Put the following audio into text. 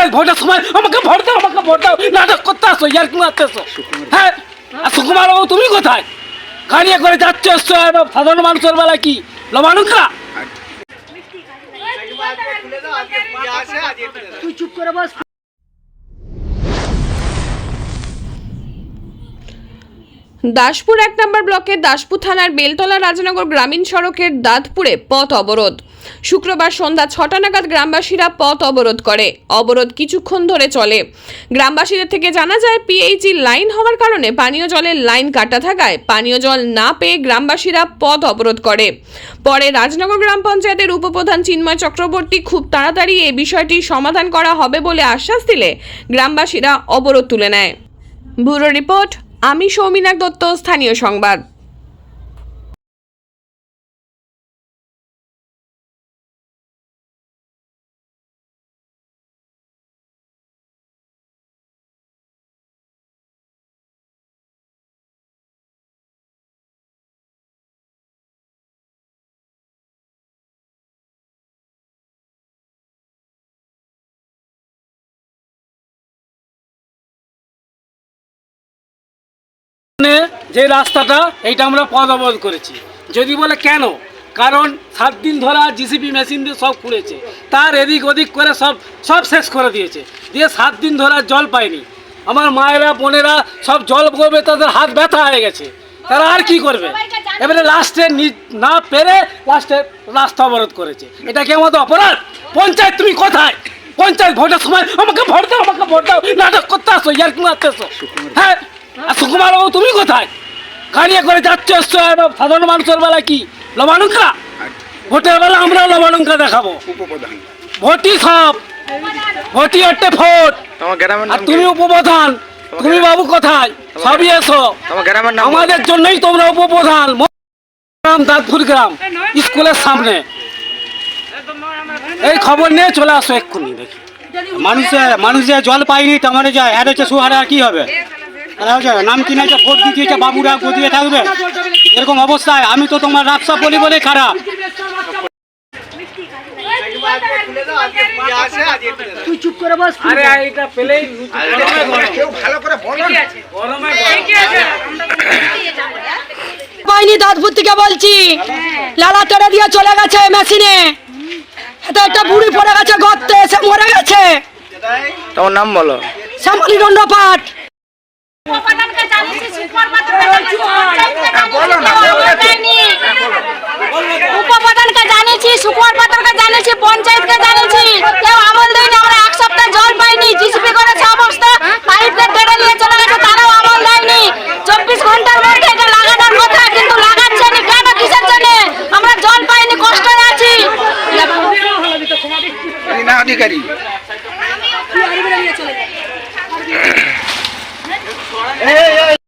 পঞ্চায়েত ভোটের সময় আমাকে ভোট দাও, আমাকে ভোট দাও। নাটক করতে আসো, ইয়ার কি আসতেছো আসো। হ্যাঁ আর সুকুমার বাবু, তুমি কোথায়? কানিয়ে করে যাচ্ছ, এসছো সাধারণ মানুষের বেলা কি? লমানুকরা তুই চুপ করে বস। দাসপুর এক নম্বর ব্লকের দাসপুর থানার বেলতলা রাজনগর গ্রামীণ সড়কের দাঁতপুরে পথ অবরোধ। শুক্রবার সন্ধ্যা ছটা নাগাদ গ্রামবাসীরা পথ অবরোধ করে। অবরোধ কিছুক্ষণ ধরে চলে। গ্রামবাসীদের থেকে জানা যায় পিএইচই লাইন হওয়ার কারণে পানীয় জলের লাইন কাটা থাকায় পানীয় জল না পেয়ে গ্রামবাসীরা পথ অবরোধ করে। পরে রাজনগর গ্রাম পঞ্চায়েতের উপপ্রধান চিন্ময় চক্রবর্তী খুব তাড়াতাড়ি এই বিষয়টি সমাধান করা হবে বলে আশ্বাস দিলে গ্রামবাসীরা অবরোধ তুলে নেয়। ব্যুরো রিপোর্ট আমি সৌমিনাক দত্ত স্থানীয় সংবাদ। যে রাস্তাটা এইটা আমরা পদ অবরোধ করেছি। যদি বলে কেন? কারণ সাত দিন ধরা জিসিপি মেশিন দিয়ে সব খুঁড়েছে। তার এদিক ওদিক করে সব সব শেষ করে দিয়েছে। দিয়ে সাত দিন ধরা আর জল পায়নি। আমার মায়েরা বোনেরা সব জল করবে তাদের হাত ব্যথা হয়ে গেছে। তারা আর কি করবে? এবারে লাস্টে না পেরে লাস্টে রাস্তা অবরোধ করেছে। এটা কি আমাদের অপরাধ? পঞ্চায়েত তুমি কোথায়? পঞ্চায়েত ভোটের সময় আমাকে ভোট দাও আমাকে ভোট দাও। নাটক করতে আসো ইয়ার কি মারতে আসো। হ্যাঁ আর সুকুমার বাবু তুমি কোথায়? গাড়িয়ে করে যাচ্ছে সাধারণ মানুষের বেলা কি? লবানুকা ভোটের বেলা আমরা লবানুকা দেখাবো। ভোটই সব। ভোটই হচ্ছে ভোট। আর তুমি উপপ্রধান। তুমি বাবু কোথায়? সবই এসো। আমাদের জন্যই তোমরা উপপ্রধান। গ্রাম দাঁতপুর গ্রাম। স্কুলের সামনে। এই খবর নিয়ে চলে আসো এক্ষুনি দেখি। মানুষে মানুষে জল পায়নি তার মানে যায় আর হচ্ছে সুহারে আর কি হবে? নাম কিনেছে ভোট দিয়েছে বাবুরা গদিয়ে থাকবে? এরকম অবস্থায় আমি তো তোমার রাস্তা বলি বলে খারাপ। তুই চুপ করে বস আরে এইটা পেলেই কেউ ভালো করে বলো গরমে পাইনি দাঁতপুর থেকে বলছি। লালা তেড়ে দিয়ে চলে গেছে মেশিনে। এটা একটা বুড়ি পড়ে গেছে গর্তে এসে মরে গেছে। তোমার নাম বলো। শ্যামলি দণ্ডপাঠ। উপপ্রধানকে জানিয়েছি শুকুয়ার জানিয়েছি পঞ্চায়েতকে জানিয়েছি। কেউ আমল দেয়নি আমরা এক সপ্তাহ জল পাইনি করে ছ বস্তা পাইপ চলে গেছে আমল দেয়নি। চব্বিশ ঘণ্টার মধ্যে লাগানোর কথা কিন্তু লাগাচ্ছে আমরা জল পাইনি কষ্টে আছি। Hey, hey, hey.